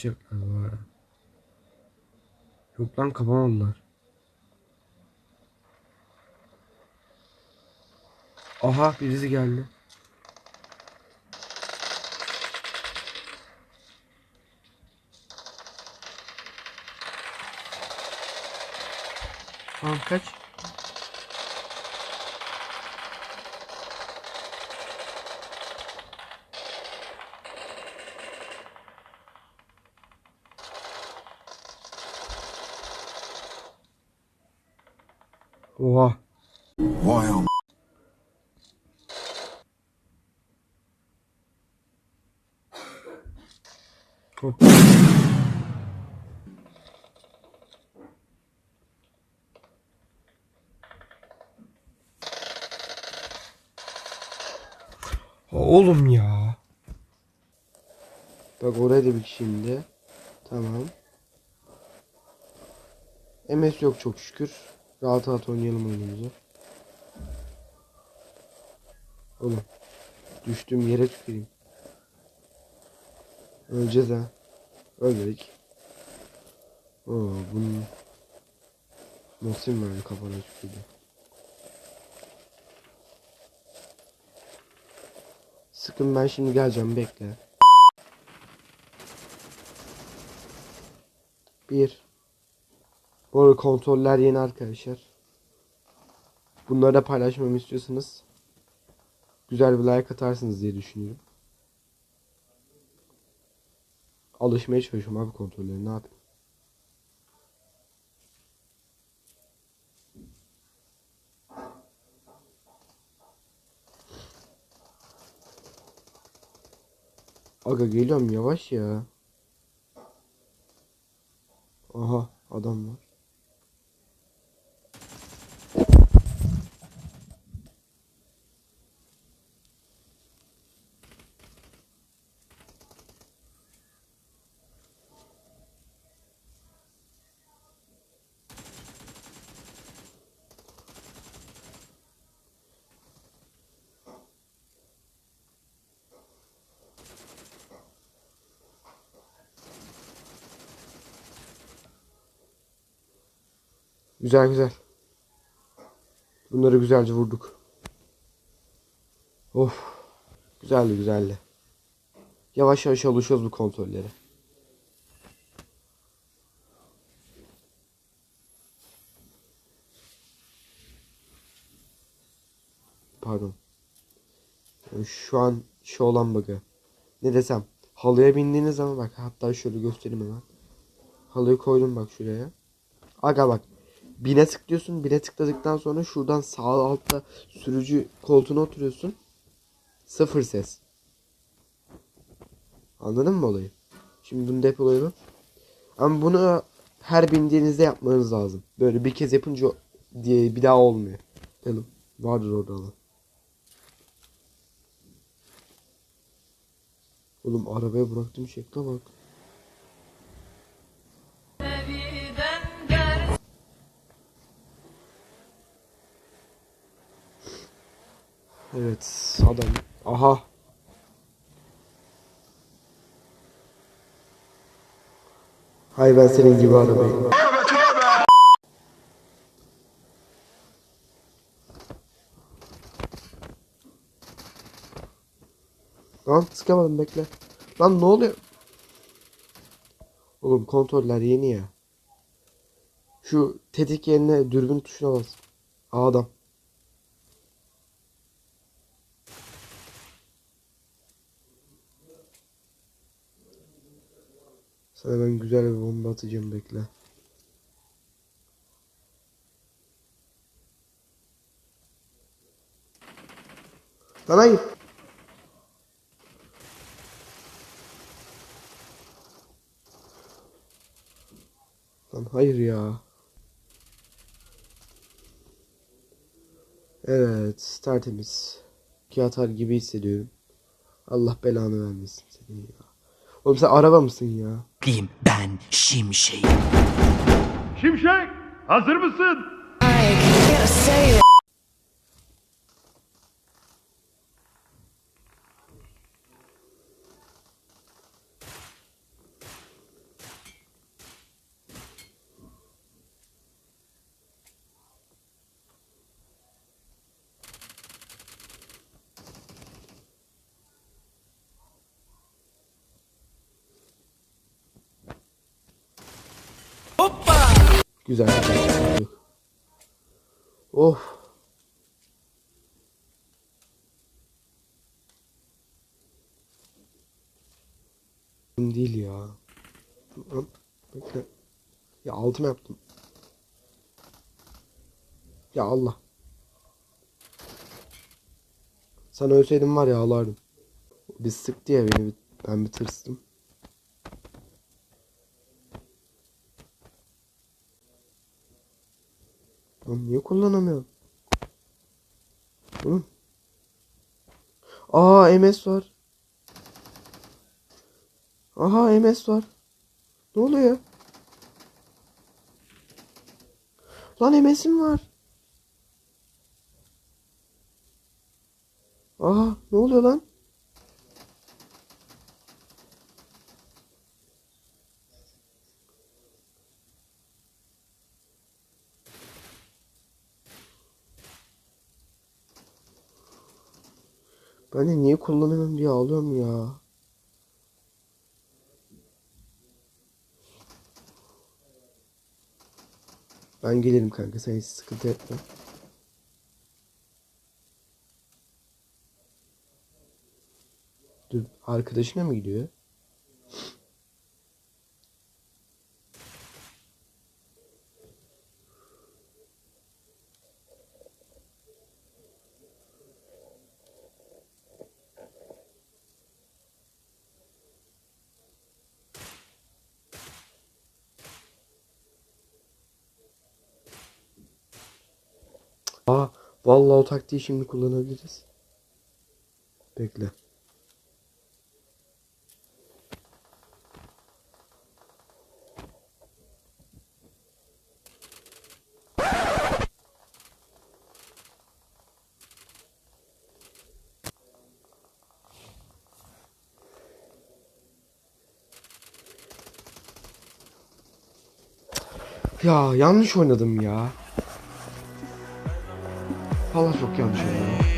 kapatacaklar var. Yok lan kapamadılar. Aha birisi geldi. Tamam kaç. Oha. Vay am- Hop. Oğlum ya. Bak oraya da bir kişi indi. Tamam. MS yok çok şükür. Rahat rahat oynayalım oyunumuzu. Oğlum. Düştüğüm yere tüküreyim. Öleceğiz ha. Ölmedik. Oo bunun nasıl böyle kafana tükürdü. Sıkın ben şimdi geleceğim bekle. Bir. Bu arada kontroller yeni arkadaşlar. Bunları da paylaşmamı istiyorsanız güzel bir like atarsınız diye düşünüyorum. Alışmaya çalışıyorum abi kontrolleri ne yapayım. Aga geliyorum yavaş ya. Aha adam var. Güzel güzel. Bunları güzelce vurduk. Of. Güzeldi güzeldi. Yavaş yavaş alışıyoruz bu kontrollere. Pardon. Şu an şu olan bug'ı. Ne desem. Halıya bindiğiniz zaman bak hatta şöyle göstereyim hemen. Halıyı koydum bak şuraya. Aga bak. Bine tıklıyorsun. Bine tıkladıktan sonra şuradan sağ altta sürücü koltuğuna oturuyorsun. Sıfır ses. Anladın mı olayı? Şimdi bunu depolayalım. Ama bunu her bindiğinizde yapmanız lazım. Böyle bir kez yapınca diye bir daha olmuyor. Bakalım. Vardır orada alan. Oğlum arabaya bıraktığım şekle bak. Evet adam. Aha. Hay ben senin gibi arabayım. Lan sıkamadım bekle. Lan ne oluyor? Oğlum kontroller yeni ya. Şu tetik yerine dürbün tuşuna bas. Adam. Sana ben güzel bir bomba atacağım bekle. Lan hayır. Lan hayır ya. Evet tertemiz. Ki atar gibi hissediyorum. Allah belanı vermesin seni ya. Oğlum sen araba mısın ya? Diyeyim ben şimşeğim. Şimşek hazır mısın? Güzel güzel. yok. Of. Değil ya. Bekle. Ya altıma yaptım. Ya Allah. Sana ölseydim var ya ağlardım. Bir sıktı ya beni. Ben bir tırstım. Lan niye kullanamıyorum? Hı? Aa MS var. Aha MS var. Ne oluyor? Lan MS'im var. Aha ne oluyor lan? Ben de niye kullanamıyorum diye ağlıyorum ya. Ben gelirim kanka sen hiç sıkıntı etme. Dur arkadaşına mı gidiyor? Aa vallahi o taktiği şimdi kullanabiliriz. Bekle. Ya yanlış oynadım ya. Valla çok yanlış oynadım. Bitches lost souls.